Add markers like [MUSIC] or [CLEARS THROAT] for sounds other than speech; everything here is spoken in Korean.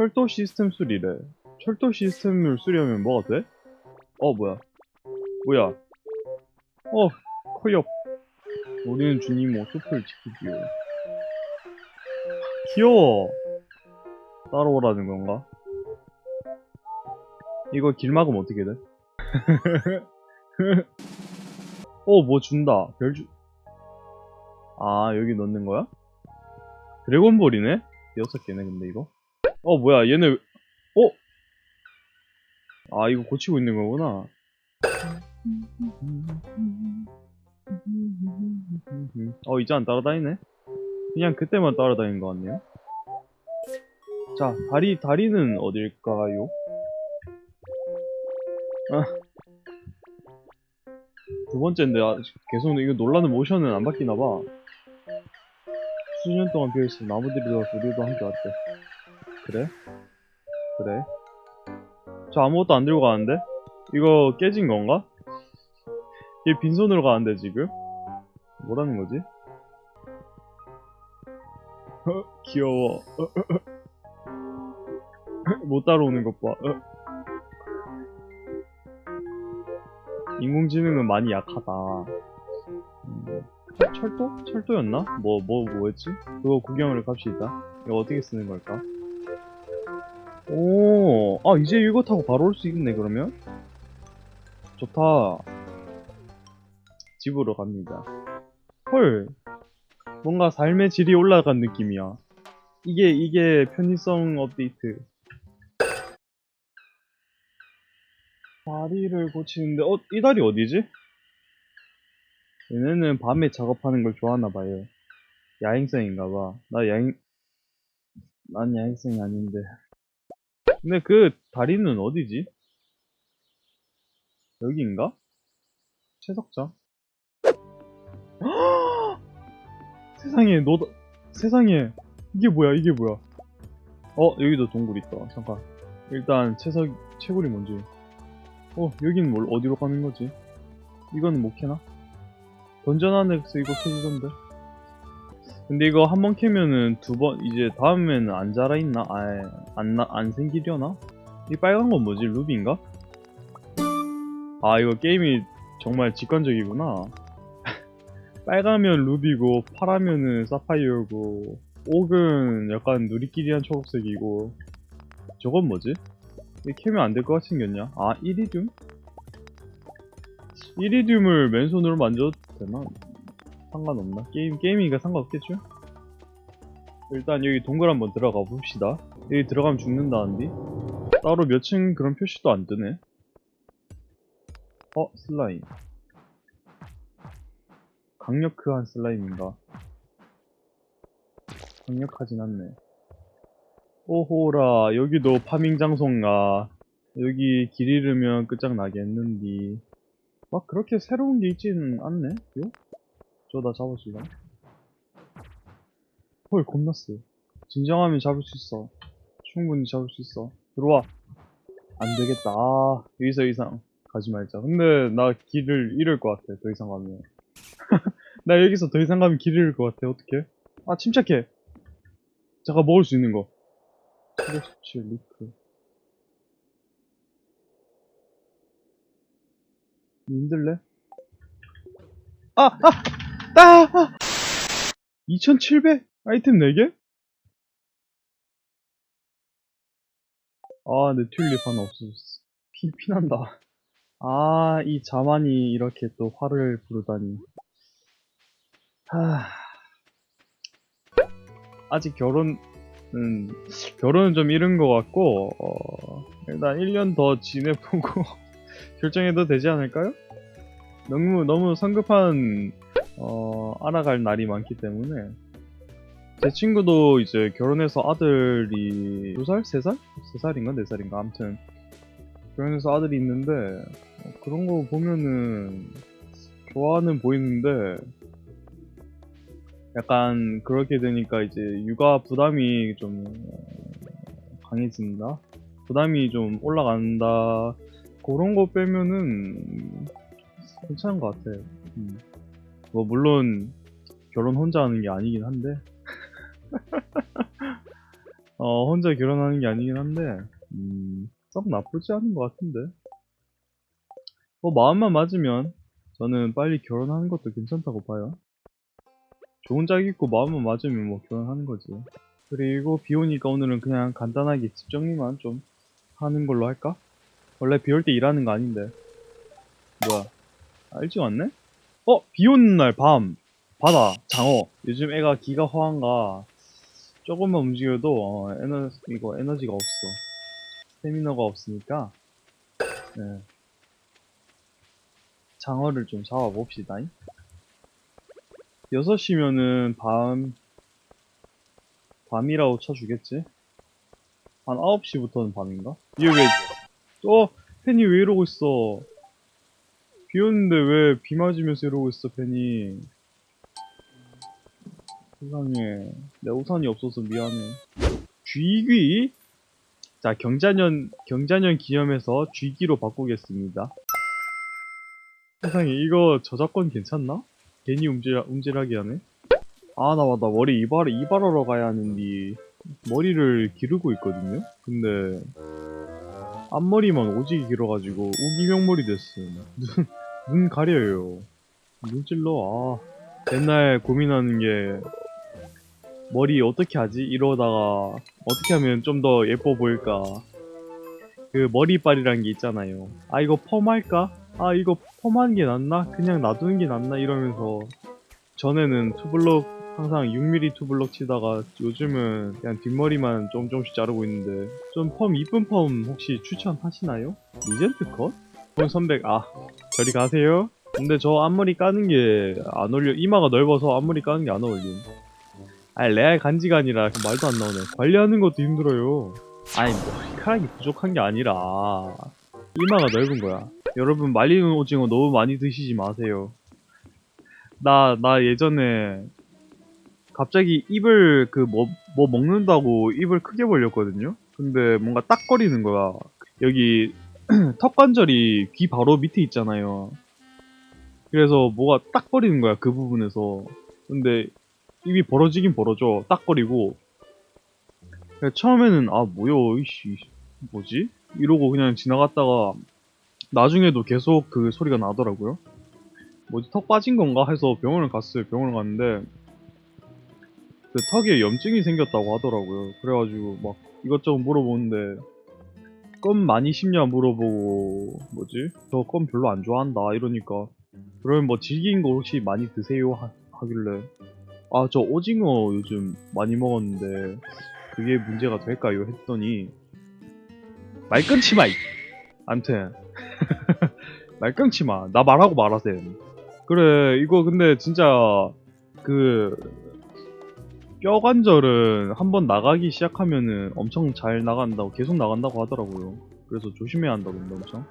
철도 시스템 수리래. 철도 시스템을 수리하면 뭐가 돼? 어, 뭐야. 뭐야. 어, 커엽. 우리는 주님모 숲을 지키기요. 귀여워. 따라오라는 건가? 이거 길 막으면 어떻게 돼? [LAUGHS] 어, 뭐 준다. 별 주... 아, 여기 넣는 거야? 드래곤볼이네? 여섯 개네, 근데 이거. 어, 뭐야, 얘네, 왜- 어? 아, 이거 고치고 있는 거구나. 어, 이제 안 따라다니네? 그냥 그때만 따라다니는 것 같네요. 자, 다리, 다리는 어딜까요? 아. 두 번째인데, 아, 계속 이거 놀라는 모션은 안 바뀌나 봐. 수년 동안 비어있어 나무들이 더 우리도 함께 왔대. 그래? 그래? 저 아무것도 안 들고 가는데? 이거 깨진 건가? 얘 빈손으로 가는데 지금? 뭐라는 거지? 어, 귀여워. 어, 어, 어. 못 따라오는 것 봐. 어. 인공지능은 많이 약하다. 음, 철- 철도? 철도였나? 뭐, 뭐, 뭐였지? 그거 구경을 갑시다. 이거 어떻게 쓰는 걸까? 오, 아, 이제 이거 타고 바로 올 수 있네, 그러면? 좋다. 집으로 갑니다. 헐. 뭔가 삶의 질이 올라간 느낌이야. 이게, 이게 편의성 업데이트. 다리를 고치는데, 어, 이 다리 어디지? 얘네는 밤에 작업하는 걸 좋아하나봐요. 야행성인가봐. 나 야행, 난 야행성이 아닌데. 근데 그 다리는 어디지? 여기인가? 채석장? [GASPS] 세상에, 너, 세상에, 이게 뭐야, 이게 뭐야. 어, 여기도 동굴 있다. 잠깐. 일단, 채석, 채굴이 뭔지. 어, 여긴 뭘, 어디로 가는 거지? 이거는 못 캐나? 던전 안에서 이거 캐주던데. 근데 이거 한 번 캐면은 두 번, 이제 다음에는 안 자라있나? 아예, 안, 나, 안 생기려나? 이 빨간 건 뭐지? 루비인가? 아, 이거 게임이 정말 직관적이구나. [LAUGHS] 빨가면 루비고, 파라면은 사파이어고, 옥은 약간 누리끼리한 초록색이고, 저건 뭐지? 이 캐면 안 될 것 같이 생겼냐? 아, 이리듐? 이리듐을 맨손으로 만져도 되나? 상관없나? 게임, 게임이니까 상관없겠죠? 일단 여기 동굴 한번 들어가 봅시다. 여기 들어가면 죽는다는데? 따로 몇 층 그런 표시도 안 뜨네. 어, 슬라임. 강력한 슬라임인가? 강력하진 않네. 오호라, 여기도 파밍 장소인가? 여기 길 잃으면 끝장나겠는디. 막 그렇게 새로운 게 있지는 않네? 요? 저다 잡아주나? 헐, 겁났어. 진정하면 잡을 수 있어. 충분히 잡을 수 있어. 들어와. 안 되겠다. 아, 여기서 이상 가지 말자. 근데 나 길을 잃을 것 같아. 더 이상 가면. [LAUGHS] 나 여기서 더 이상 가면 길 잃을 것 같아. 어떡해? 아, 침착해. 잠깐 먹을 수 있는 거. 717 리크. 힘들래? 아! 아! 아! 아! 2700? 아이템 4개? 아, 내 튤립 하나 없어졌어. 피, 피난다. 아, 이 자만이 이렇게 또 화를 부르다니. 하... 아직 결혼은, 결혼은 좀 이른 것 같고, 어, 일단 1년 더 지내보고 [LAUGHS] 결정해도 되지 않을까요? 너무, 너무 성급한, 어, 알아갈 날이 많기 때문에. 제 친구도 이제 결혼해서 아들이 2살? 3살? 3살인가 4살인가 아무튼 결혼해서 아들이 있는데 어, 그런 거 보면은 좋아는 보이는데 약간 그렇게 되니까 이제 육아 부담이 좀 어, 강해진다 부담이 좀 올라간다 그런 거 빼면은 괜찮은 것 같아 음. 뭐 물론 결혼 혼자 하는 게 아니긴 한데 [LAUGHS] 어, 혼자 결혼하는 게 아니긴 한데, 음, 썩 나쁘지 않은 것 같은데. 뭐, 마음만 맞으면, 저는 빨리 결혼하는 것도 괜찮다고 봐요. 좋은 짝 있고 마음만 맞으면 뭐 결혼하는 거지. 그리고 비 오니까 오늘은 그냥 간단하게 집 정리만 좀 하는 걸로 할까? 원래 비 올 때 일하는 거 아닌데. 뭐야. 아, 일찍 왔네? 어, 비 오는 날 밤. 바다, 장어. 요즘 애가 기가 허한가. 조금만 움직여도, 어, 에너, 이거 에너지가 없어. 스태미너가 없으니까, 네. 장어를 좀 잡아봅시다. 6시면은 밤, 밤이라고 쳐주겠지? 한 9시부터는 밤인가? 얘 왜, 또, 팬이 왜 이러고 있어? 비 오는데 왜 비 맞으면서 이러고 있어, 팬이? 세상에. 내 우산이 없어서 미안해. 쥐귀? 자, 경자년, 경자년 기념해서 쥐귀로 바꾸겠습니다. 세상에, 이거 저작권 괜찮나? 괜히 움찔, 움찔하게 하네? 아, 나 맞다. 머리 이발, 이발하러 가야 하는데, 머리를 기르고 있거든요? 근데, 앞머리만 오지게 길어가지고, 우기명머리 됐어. [LAUGHS] 눈, 눈 가려요. 눈 찔러, 아. 맨날 고민하는 게, 머리 어떻게 하지? 이러다가, 어떻게 하면 좀 더 예뻐 보일까? 그 머리빨이란 게 있잖아요. 아, 이거 펌할까? 아, 이거 펌하는 게 낫나? 그냥 놔두는 게 낫나? 이러면서, 전에는 투블럭, 항상 6mm 투블럭 치다가, 요즘은 그냥 뒷머리만 좀 조금씩 자르고 있는데, 좀 펌, 이쁜 펌 혹시 추천하시나요? 리젠트 컷? 본 선백, 아, 저리 가세요. 근데 저 앞머리 까는 게 안 어울려. 이마가 넓어서 앞머리 까는 게 안 어울림. 아니, 레알 간지가 아니라 말도 안 나오네. 관리하는 것도 힘들어요. 아니, 머리카락이 부족한 게 아니라, 이마가 넓은 거야. 여러분, 말리는 오징어 너무 많이 드시지 마세요. 나, 나 예전에, 갑자기 입을, 그, 뭐, 뭐 먹는다고 입을 크게 벌렸거든요? 근데 뭔가 딱 거리는 거야. 여기, [CLEARS THROAT] 턱 관절이 귀 바로 밑에 있잖아요. 그래서 뭐가 딱 거리는 거야, 그 부분에서. 근데, 입이 벌어지긴 벌어져. 딱 거리고. 그래서 처음에는, 아, 뭐야, 이씨, 뭐지? 이러고 그냥 지나갔다가, 나중에도 계속 그 소리가 나더라고요. 뭐지, 턱 빠진 건가? 해서 병원을 갔어요. 병원을 갔는데, 그 턱에 염증이 생겼다고 하더라고요. 그래가지고, 막, 이것저것 물어보는데, 껌 많이 씹냐 물어보고, 뭐지? 저 껌 별로 안 좋아한다. 이러니까, 그러면 뭐 질긴 거 혹시 많이 드세요? 하, 하길래, 아, 저 오징어 요즘 많이 먹었는데, 그게 문제가 될까요? 했더니, 말 끊지 마! 이. 암튼, 말 끊지 마. 나 말하고 말하셈. 그래, 이거 근데 진짜, 그, 뼈 관절은 한번 나가기 시작하면은 엄청 잘 나간다고, 계속 나간다고 하더라고요. 그래서 조심해야 한다던데, 엄청.